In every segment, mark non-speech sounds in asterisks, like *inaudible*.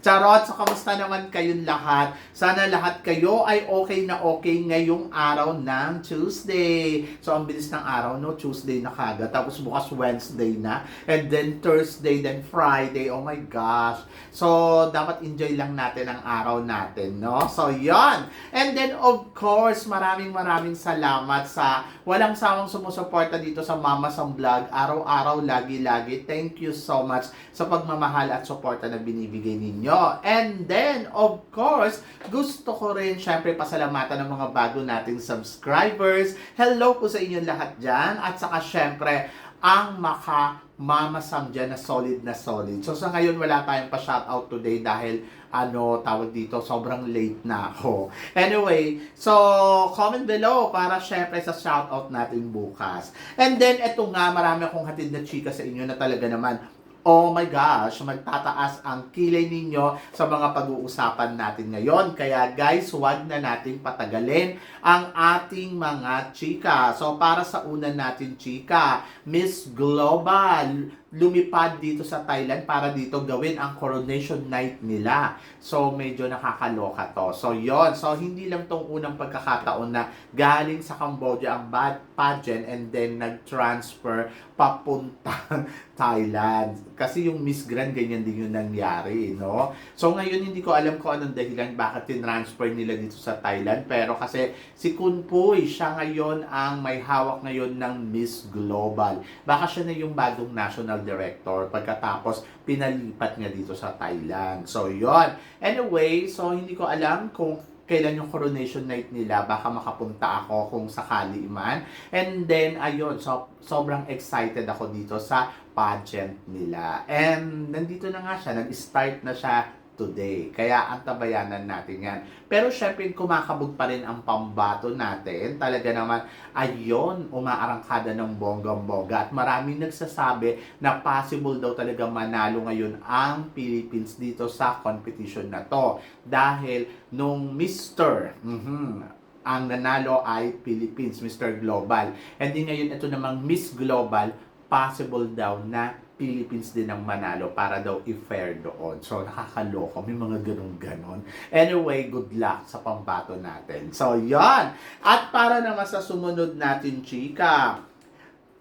Charot! So, kamusta naman kayong lahat? Sana lahat kayo ay okay na okay ngayong araw ng Tuesday. So, ang bilis ng araw, no? Tuesday na kagad. Tapos bukas Wednesday na. And then Thursday, then Friday. Oh my gosh. So, dapat enjoy lang natin ang araw natin, no? So, yon. And then, of course, maraming maraming salamat sa walang sawang sumusuporta dito sa Mama Sam Vlog. Araw-araw, lagi-lagi. Thank you so much sa pagmamahal at suporta na binibigay ninyo. And then, of course, gusto ko rin syempre pasalamatan ng mga bago nating subscribers. Hello po sa inyong lahat dyan. At saka syempre, ang maka dyan na solid na solid. So sa ngayon wala tayong pa shoutout today dahil ano tawag dito sobrang late na ako. Anyway, so comment below para syempre sa shoutout natin bukas. And then eto nga marami akong hatid na chika sa inyo na talaga naman Oh my gosh, magtataas ang kilay ninyo sa mga pag-uusapan natin ngayon. Kaya guys, huwag na nating patagalin ang ating mga chika. So para sa una natin chika, Miss Global, lumipad dito sa Thailand para dito gawin ang coronation night nila. So medyo nakakaloka to. So yon So hindi lang tong unang pagkakataon na galing sa Cambodia ang bad pageant and then nag-transfer papuntang *laughs* Thailand. Kasi yung Miss Grand, ganyan din yung nangyari, no? So ngayon, hindi ko alam kung anong dahilan bakit tinransfer nila dito sa Thailand. Pero kasi si Kun Puy, siya ngayon ang may hawak ngayon ng Miss Global. Baka siya na yung bagong national director pagkatapos pinalipat nga dito sa Thailand. So, yon Anyway, so hindi ko alam kung kailan yung coronation night nila, baka makapunta ako kung sakali man. And then, ayun, so, sobrang excited ako dito sa pageant nila. And nandito na nga siya, nag-start na siya today. Kaya ang tabayanan natin yan. Pero syempre, kumakabog pa rin ang pambato natin. Talaga naman, ayon, umaarangkada ng bonggang-bongga. At maraming nagsasabi na possible daw talaga manalo ngayon ang Philippines dito sa competition na to. Dahil nung Mr. mhm, ang nanalo ay Philippines, Mr. Global. And din ngayon, ito namang Miss Global, possible daw na Philippines din ang manalo para daw i-fair doon. So, nakakaloko. May mga ganun-ganon. Anyway, good luck sa pambato natin. So, yon At para naman sa sumunod natin, chika,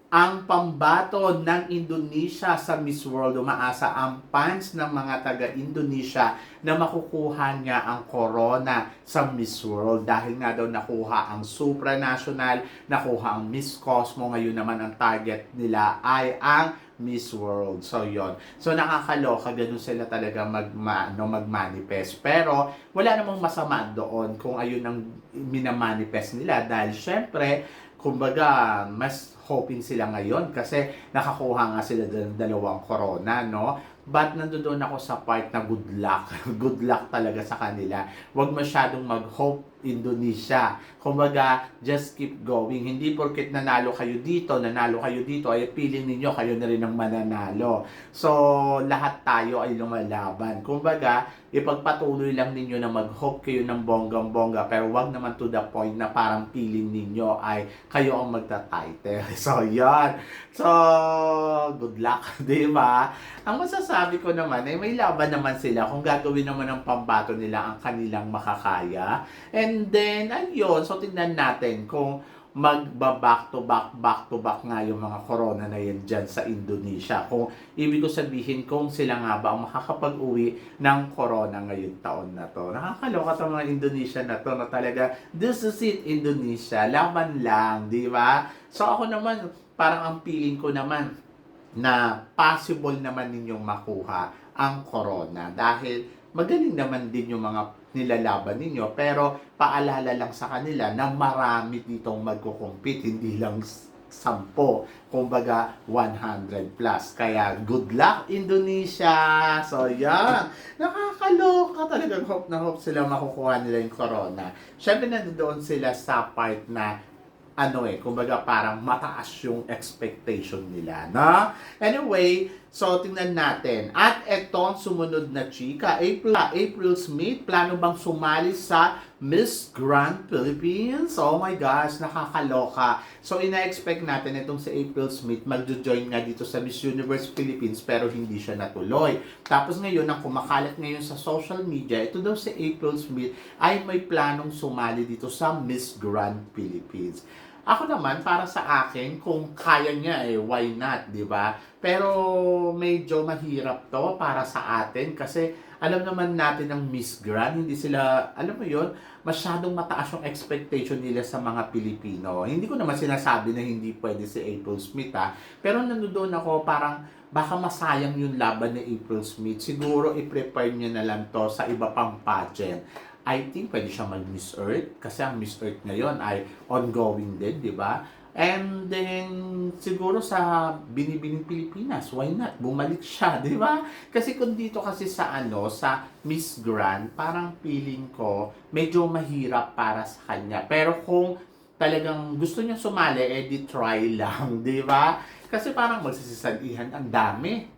ang pambato ng Indonesia sa Miss World. Umaasa ang fans ng mga taga-Indonesia na makukuha niya ang corona sa Miss World dahil nga daw nakuha ang supranational, nakuha ang Miss Cosmo. Ngayon naman ang target nila ay ang Miss World. So, yon So, nakakaloka. Ganun sila talaga mag, ma, no, mag-manifest. Pero, wala namang masama doon kung ayun ang minamanifest nila. Dahil, syempre, kumbaga, mas hoping sila ngayon kasi nakakuha nga sila ng dalawang corona, no? But nandoon ako sa part na good luck. *laughs* good luck talaga sa kanila. Huwag masyadong mag-hope Indonesia. Kumbaga, just keep going. Hindi porket nanalo kayo dito, nanalo kayo dito, ay piling ninyo kayo na rin ang mananalo. So, lahat tayo ay lumalaban. Kumbaga, ipagpatuloy lang ninyo na mag-hope kayo ng bonggang-bongga, pero wag naman to the point na parang piling ninyo ay kayo ang magta-title. *laughs* So, yan. So, good luck, *laughs* di ba? Ang masasabi ko naman ay may laban naman sila kung gagawin naman ng pambato nila ang kanilang makakaya. And then, ayun, so tingnan natin kung magba-back to back, back to back nga yung mga corona na yan dyan sa Indonesia. Kung ibig ko sabihin kung sila nga ba ang makakapag-uwi ng corona ngayon taon na to. Nakakaloka itong mga Indonesia na to na talaga, this is it Indonesia, laban lang, di ba? So ako naman, parang ang feeling ko naman na possible naman ninyong makuha ang corona dahil magaling naman din yung mga nilalaban ninyo. Pero paalala lang sa kanila na marami ditong magkukumpit, hindi lang sampo, kumbaga 100 plus. Kaya good luck Indonesia! So yan, nakakaloka talaga. Hope na hope sila makukuha nila yung corona. Siyempre nandoon sila sa part na ano eh, kumbaga parang mataas yung expectation nila, na? Anyway, so tingnan natin. At etong sumunod na chika, April, April Smith, plano bang sumali sa Miss Grand Philippines? Oh my gosh, nakakaloka. So ina-expect natin itong si April Smith magjo-join nga dito sa Miss Universe Philippines pero hindi siya natuloy. Tapos ngayon, ang kumakalat ngayon sa social media, ito daw si April Smith ay may planong sumali dito sa Miss Grand Philippines. Ako naman, para sa akin, kung kaya niya eh, why not, di ba? Pero medyo mahirap to para sa atin kasi alam naman natin ng Miss Grand, hindi sila, alam mo yon masyadong mataas yung expectation nila sa mga Pilipino. Hindi ko naman sinasabi na hindi pwede si April Smith ha, pero nandoon ako parang baka masayang yung laban ni April Smith. Siguro i-prepare niya na lang to sa iba pang pageant. I think pwede siya mag-Miss Earth kasi ang Miss Earth ngayon ay ongoing din, di ba? And then, siguro sa Binibining Pilipinas, why not? Bumalik siya, *laughs* di ba? Kasi kung dito kasi sa ano, sa Miss Grand, parang feeling ko, medyo mahirap para sa kanya. Pero kung talagang gusto niya sumali, eh di try *laughs* lang, di ba? Kasi parang magsisisalihan ang dami.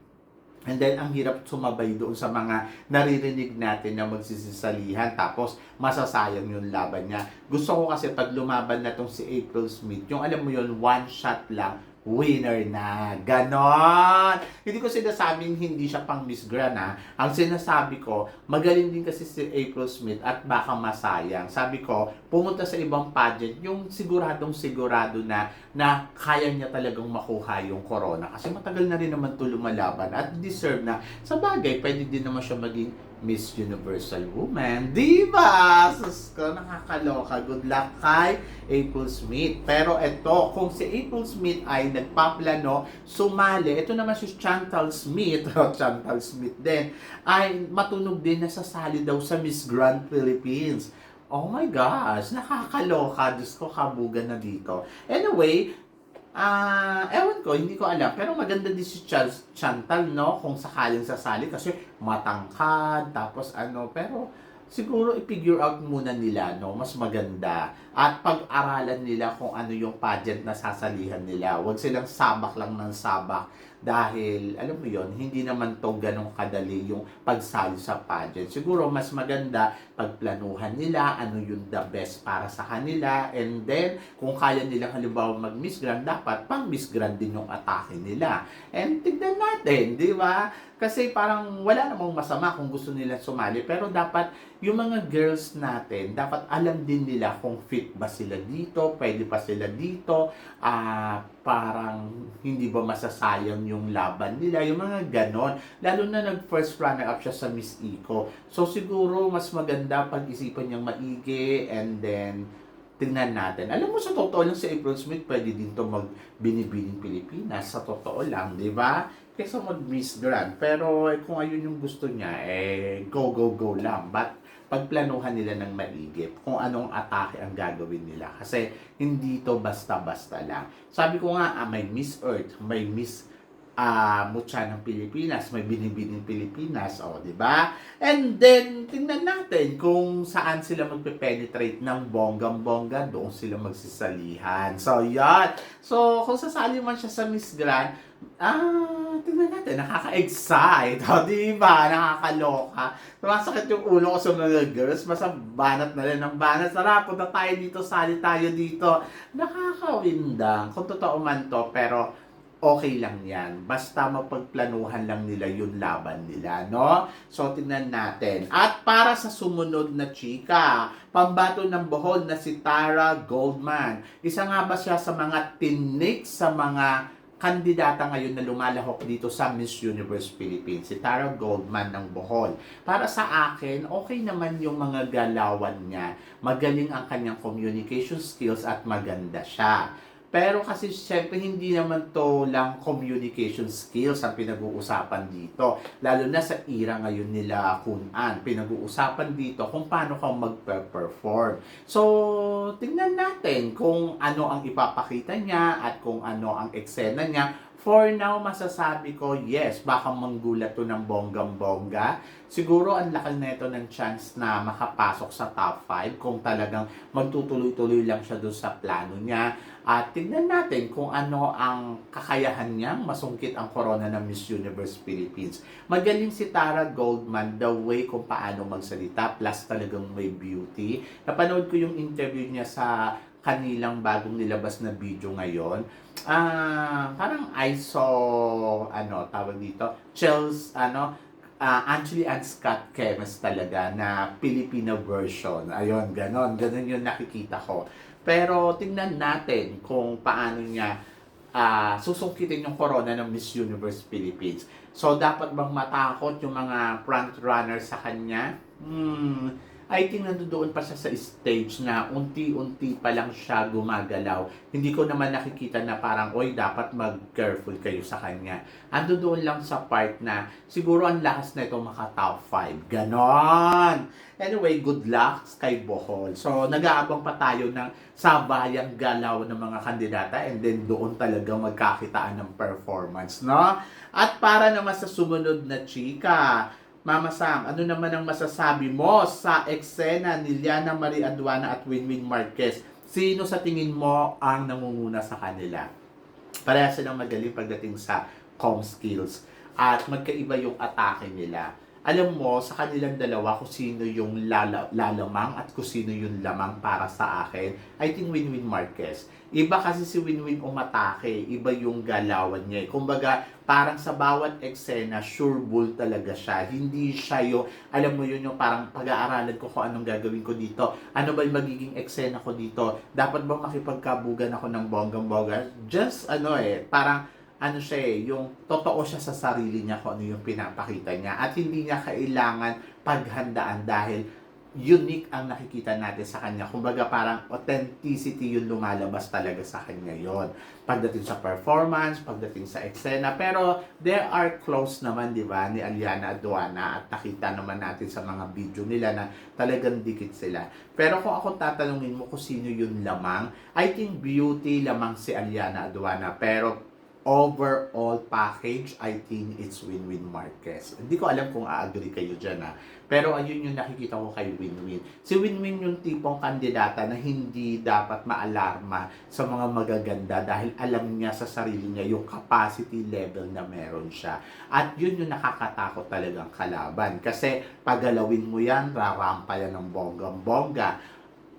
And then, ang hirap sumabay doon sa mga naririnig natin na magsisisalihan tapos masasayang yung laban niya. Gusto ko kasi pag lumaban na tong si April Smith, yung alam mo yun, one shot lang, winner na. Ganon! Hindi ko sinasabing hindi siya pang Miss Grand ha. Ang sinasabi ko, magaling din kasi si April Smith at baka masayang. Sabi ko, pumunta sa ibang pageant, yung siguradong sigurado na na kaya niya talagang makuha yung corona. Kasi matagal na rin naman ito lumalaban at deserve na. Sa bagay, pwede din naman siya maging Miss Universal Woman. Di ba? Sus ko, nakakaloka. Good luck kay April Smith. Pero ito, kung si April Smith ay nagpaplano sumali, ito naman si Chantal Smith, *laughs* o Chantal Smith din, ay matunog din na sasali daw sa Miss Grand Philippines. Oh my gosh, nakakaloka. Diyos ko, kabugan na dito. Anyway, Ah, ewan ko, hindi ko alam. Pero maganda din si Ch- Chantal, no? Kung sakaling sasali kasi matangkad, tapos ano, pero siguro i-figure out muna nila, no? Mas maganda. At pag-aralan nila kung ano yung pageant na sasalihan nila. Huwag silang sabak lang ng sabak dahil, alam mo yon hindi naman to ganong kadali yung pagsali sa pageant. Siguro mas maganda pagplanuhan nila, ano yung the best para sa kanila, and then, kung kaya nilang halimbawa mag-Miss Grand, dapat pang Miss Grand din yung atake nila. And tignan natin, di ba? Kasi parang wala namang masama kung gusto nila sumali, pero dapat yung mga girls natin, dapat alam din nila kung fit ba sila dito, pwede pa sila dito, ah parang hindi ba masasayang yung laban nila, yung mga ganon. Lalo na nag-first runner-up siya sa Miss Eco. So siguro mas maganda pag-isipan niyang maigi and then tingnan natin. Alam mo, sa totoo lang si April Smith, pwede din to mag binibining Pilipinas. Sa totoo lang, di ba? Kesa mag Miss Grand. Pero eh, kung ayun yung gusto niya, eh, go, go, go lang. But, pagplanuhan nila ng maigi kung anong atake ang gagawin nila. Kasi, hindi to basta-basta lang. Sabi ko nga, ah, may Miss Earth, may Miss ah mutya ng Pilipinas, may binibining Pilipinas, o, di ba? And then, tingnan natin kung saan sila magpe-penetrate ng bonggang-bongga, doon sila magsisalihan. So, yan. So, kung sasali man siya sa Miss Grand, ah, tingnan natin, nakaka-excite. O, *laughs* di ba? Nakakaloka. Sumasakit yung ulo ko mga girls, basta banat na rin ng banat. Tara, punta tayo dito, sali tayo dito. Nakakawindang. Kung totoo man to, pero okay lang yan. Basta mapagplanuhan lang nila yung laban nila, no? So, tingnan natin. At para sa sumunod na chika, pambato ng Bohol na si Tara Goldman. Isa nga ba siya sa mga tinik sa mga kandidata ngayon na lumalahok dito sa Miss Universe Philippines, si Tara Goldman ng Bohol. Para sa akin, okay naman yung mga galawan niya. Magaling ang kanyang communication skills at maganda siya. Pero kasi syempre hindi naman to lang communication skills ang pinag-uusapan dito. Lalo na sa era ngayon nila Kunan. Pinag-uusapan dito kung paano ka mag-perform. So, tingnan natin kung ano ang ipapakita niya at kung ano ang eksena niya. For now, masasabi ko, yes, baka manggulat to ng bonggang-bongga. Siguro ang laki na ito ng chance na makapasok sa top 5 kung talagang magtutuloy-tuloy lang siya doon sa plano niya. At tignan natin kung ano ang kakayahan niyang masungkit ang corona ng Miss Universe Philippines. Magaling si Tara Goldman, the way kung paano magsalita, plus talagang may beauty. Napanood ko yung interview niya sa kanilang bagong nilabas na video ngayon. Ah, parang I saw, ano, tawag dito, Chels, ano, ah, Angeli and Scott Kemes talaga na Filipino version. Ayun, ganon. Ganon yung nakikita ko. Pero tingnan natin kung paano niya ah, susungkitin yung corona ng Miss Universe Philippines. So, dapat bang matakot yung mga front runner sa kanya? Hmm, I think nandoon pa siya sa stage na unti-unti pa lang siya gumagalaw. Hindi ko naman nakikita na parang, oy, dapat mag-careful kayo sa kanya. Ando doon lang sa part na siguro ang lakas na ito maka top 5. Ganon! Anyway, good luck kay Bohol. So, nag-aabang pa tayo ng sabayang galaw ng mga kandidata and then doon talaga magkakitaan ng performance, no? At para naman sa sumunod na chika, Mama Sam, ano naman ang masasabi mo sa eksena ni Liana Marie Aduana at Winwin Marquez? Sino sa tingin mo ang nangunguna sa kanila? Pareha silang magaling pagdating sa com skills at magkaiba yung atake nila. Alam mo, sa kanilang dalawa kung sino yung lala, lalamang at kung sino yung lamang para sa akin, I think Winwin Marquez. Iba kasi si Winwin umatake, iba yung galawan niya. eh. Kumbaga, parang sa bawat eksena, sure bull talaga siya. Hindi siya yung, alam mo yun, yung parang pag-aaralan ko kung anong gagawin ko dito. Ano ba yung magiging eksena ko dito? Dapat ba makipagkabugan ako ng bonggang-bongga? Just, ano eh, parang, ano siya eh, yung totoo siya sa sarili niya kung ano yung pinapakita niya. At hindi niya kailangan paghandaan dahil unique ang nakikita natin sa kanya. Kumbaga parang authenticity yung lumalabas talaga sa kanya yon Pagdating sa performance, pagdating sa eksena. Pero they are close naman, di ba, ni Aliana Aduana at nakita naman natin sa mga video nila na talagang dikit sila. Pero kung ako tatanungin mo kung sino yung lamang, I think beauty lamang si Aliana Aduana. Pero overall package, I think it's Win-Win Marquez. Hindi ko alam kung a-agree kayo dyan ha. Pero ayun yung nakikita ko kay Win-Win. Si Win-Win yung tipong kandidata na hindi dapat maalarma sa mga magaganda dahil alam niya sa sarili niya yung capacity level na meron siya. At yun yung nakakatakot talagang kalaban. Kasi pagalawin mo yan, rarampa yan ng bonggang-bongga.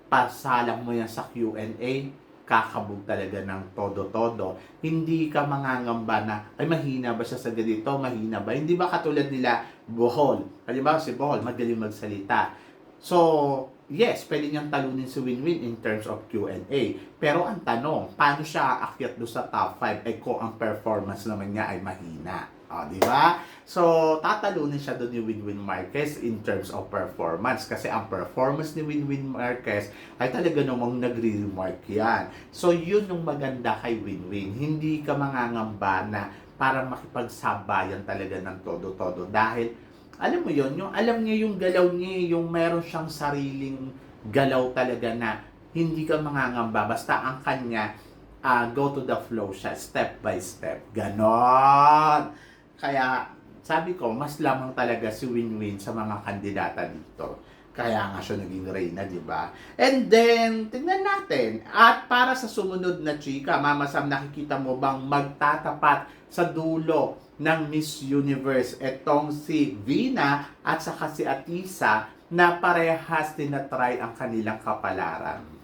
Pasalang mo yan sa Q&A, kakabog talaga ng todo-todo. Hindi ka mangangamba na, ay mahina ba siya sa ganito, mahina ba? Hindi ba katulad nila Bohol? Halimbawa si Bohol, magaling magsalita. So, yes, pwede niyang talunin si Win-Win in terms of Q&A. Pero ang tanong, paano siya aakyat do sa top 5 eh kung ang performance naman niya ay mahina? O, di ba? So, tatalunin siya doon ni Winwin Marquez in terms of performance. Kasi ang performance ni Winwin Marquez ay talaga namang nagre-remark yan. So, yun yung maganda kay Winwin. Hindi ka mangangamba na parang makipagsabayan talaga ng todo-todo. Dahil, alam mo yun, yung alam niya yung galaw niya, yung meron siyang sariling galaw talaga na hindi ka mangangamba. Basta ang kanya, ah, go to the flow siya, step by step. Ganon! Kaya, sabi ko, mas lamang talaga si Win-Win sa mga kandidata dito. Kaya nga siya naging reyna, di ba? And then, tingnan natin. At para sa sumunod na chika, Mama Sam, nakikita mo bang magtatapat sa dulo ng Miss Universe etong si Vina at saka si Atisa na parehas tinatry ang kanilang kapalaran.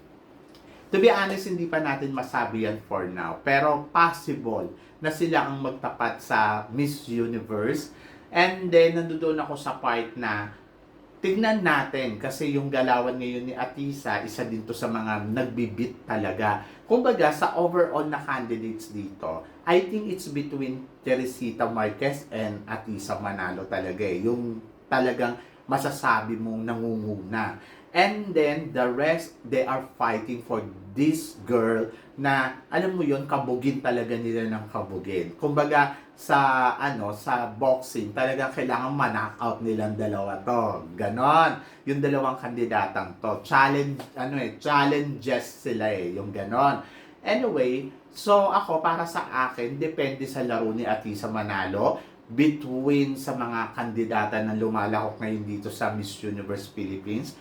To be honest, hindi pa natin masabi yan for now. Pero possible na sila ang magtapat sa Miss Universe. And then, nandoon ako sa part na tignan natin kasi yung galawan ngayon ni Atisa, isa din to sa mga nagbibit talaga. Kumbaga, sa overall na candidates dito, I think it's between Teresita Marquez and Atisa Manalo talaga eh. Yung talagang masasabi mong nangunguna. And then, the rest, they are fighting for this girl na, alam mo yon kabugin talaga nila ng kabugin. Kumbaga, sa, ano, sa boxing, talaga kailangan ma-knockout nilang dalawa to. Ganon. Yung dalawang kandidatang to. Challenge, ano eh, challenges sila eh, yung ganon. Anyway, so ako, para sa akin, depende sa laro ni Atisa Manalo between sa mga kandidata na lumalahok ngayon dito sa Miss Universe Philippines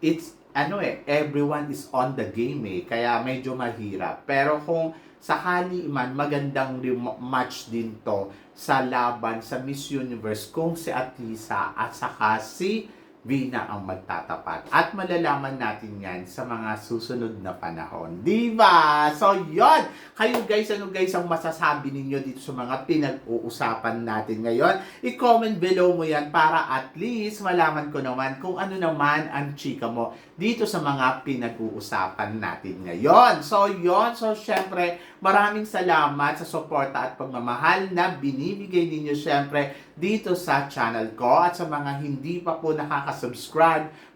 it's ano eh, everyone is on the game eh. Kaya medyo mahirap. Pero kung sakali man, magandang match din to sa laban sa Miss Universe kung si Atisa at saka si Vina ang magtatapat. At malalaman natin yan sa mga susunod na panahon. Di ba? So, yon Kayo guys, ano guys ang masasabi ninyo dito sa mga pinag-uusapan natin ngayon? I-comment below mo yan para at least malaman ko naman kung ano naman ang chika mo dito sa mga pinag-uusapan natin ngayon. So, yon So, syempre, maraming salamat sa suporta at pagmamahal na binibigay ninyo syempre dito sa channel ko at sa mga hindi pa po nakaka-subscribe,